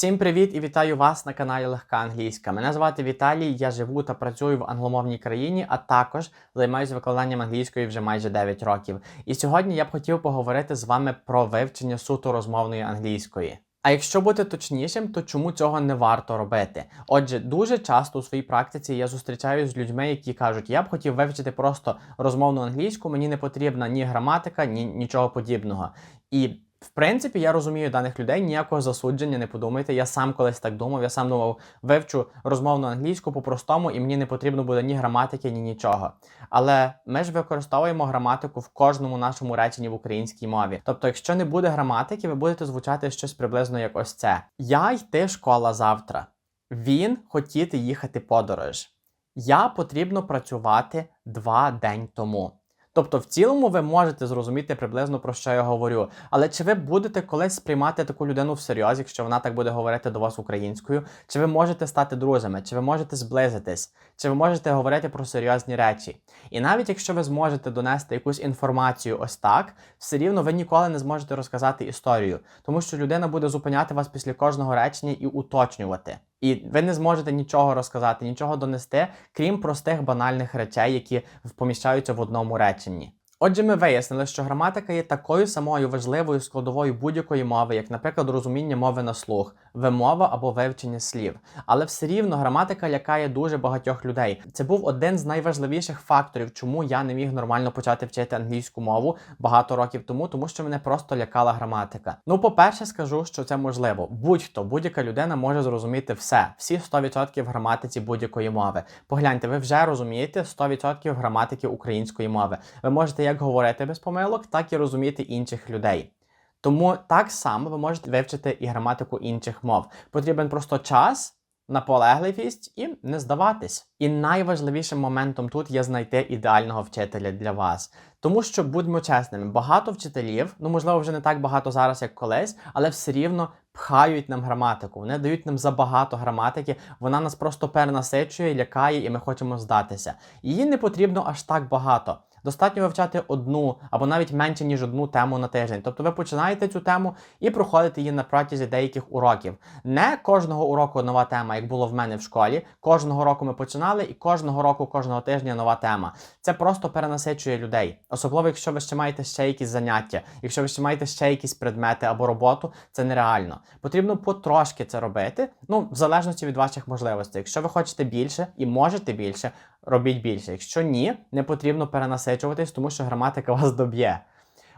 Всім привіт і вітаю вас на каналі Легка Англійська. Мене звати Віталій, я живу та працюю в англомовній країні, а також займаюся викладанням англійської вже майже 9 років. І сьогодні я б хотів поговорити з вами про вивчення суто розмовної англійської. А якщо бути точнішим, то чому цього не варто робити? Отже, дуже часто у своїй практиці я зустрічаюся з людьми, які кажуть, я б хотів вивчити просто розмовну англійську, мені не потрібна ні граматика, ні нічого подібного. І в принципі, я розумію даних людей, ніякого засудження, не подумайте. Я сам колись так думав. Я сам думав, вивчу розмовну англійську по-простому, і мені не потрібно буде ні граматики, ні нічого. Але ми ж використовуємо граматику в кожному нашому реченні в українській мові. Тобто, якщо не буде граматики, ви будете звучати щось приблизно як ось це. Я йти школа завтра. Він хотіти їхати подорож. Я потрібно працювати два день тому. Тобто, в цілому ви можете зрозуміти приблизно про що я говорю. Але чи ви будете колись сприймати таку людину всерйоз, якщо вона так буде говорити до вас українською? Чи ви можете стати друзями? Чи ви можете зблизитись? Чи ви можете говорити про серйозні речі? І навіть якщо ви зможете донести якусь інформацію ось так, все рівно ви ніколи не зможете розказати історію, тому що людина буде зупиняти вас після кожного речення і уточнювати. І ви не зможете нічого розказати, нічого донести, крім простих банальних речей, які поміщаються в одному реченні. Отже, ми вияснили, що граматика є такою самою важливою складовою будь-якої мови, як, наприклад, розуміння мови на слух, вимова або вивчення слів. Але все рівно граматика лякає дуже багатьох людей. Це був один з найважливіших факторів, чому я не міг нормально почати вчити англійську мову багато років тому, тому що мене просто лякала граматика. Ну, по-перше, скажу, що це можливо. Будь-хто, будь-яка людина може зрозуміти все, всі 100% в граматиці будь-якої мови. Погляньте, ви вже розумієте 100% граматики української мови. Ви можете як говорити без помилок, так і розуміти інших людей. Тому так само ви можете вивчити і граматику інших мов. Потрібен просто час, наполегливість і не здаватись. І найважливішим моментом тут є знайти ідеального вчителя для вас. Тому що, будьмо чесними, багато вчителів, ну можливо, вже не так багато зараз, як колись, але все рівно пхають нам граматику. Вони дають нам забагато граматики, вона нас просто перенасичує, лякає, і ми хочемо здатися. Її не потрібно аж так багато. Достатньо вивчати одну або навіть менше ніж одну тему на тиждень. Тобто ви починаєте цю тему і проходите її на протязі деяких уроків. Не кожного уроку нова тема, як було в мене в школі. Кожного року ми починали, і кожного року, кожного тижня нова тема. Це просто перенасичує людей. Особливо, якщо ви ще маєте ще якісь заняття, якщо ви ще маєте ще якісь предмети або роботу, це нереально. Потрібно потрошки це робити. Ну, в залежності від ваших можливостей. Якщо ви хочете більше і можете більше, робіть більше. Якщо ні, не потрібно перенасичуватись, тому що граматика вас доб'є.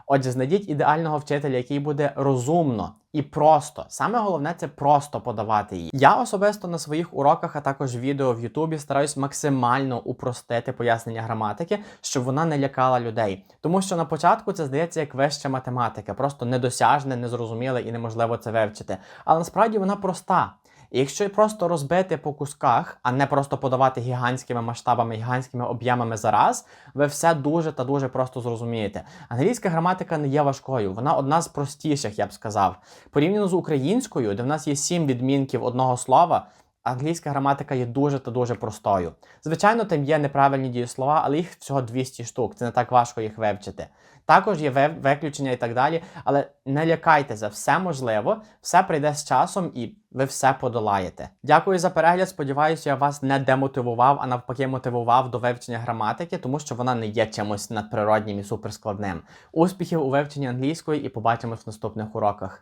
Отже, знайдіть ідеального вчителя, який буде розумно і просто. Саме головне це просто подавати її. Я особисто на своїх уроках, а також відео в Ютубі стараюсь максимально упростити пояснення граматики, щоб вона не лякала людей. Тому що на початку це здається як вища математика, просто недосяжне, незрозуміле і неможливо це вивчити. Але насправді вона проста. Якщо просто розбити по кусках, а не просто подавати гігантськими масштабами, гігантськими об'ємами за раз, ви все дуже та дуже просто зрозумієте. Англійська граматика не є важкою, вона одна з простіших, я б сказав. Порівняно з українською, де в нас є сім відмінків одного слова. Англійська граматика є дуже та дуже простою. Звичайно, там є неправильні дієслова, але їх всього 200 штук. Це не так важко їх вивчити. Також є виключення і так далі. Але не лякайтеся, все можливо, все прийде з часом і ви все подолаєте. Дякую за перегляд. Сподіваюся, я вас не демотивував, а навпаки, мотивував до вивчення граматики, тому що вона не є чимось надприроднім і суперскладним. Успіхів у вивченні англійської і побачимось в наступних уроках.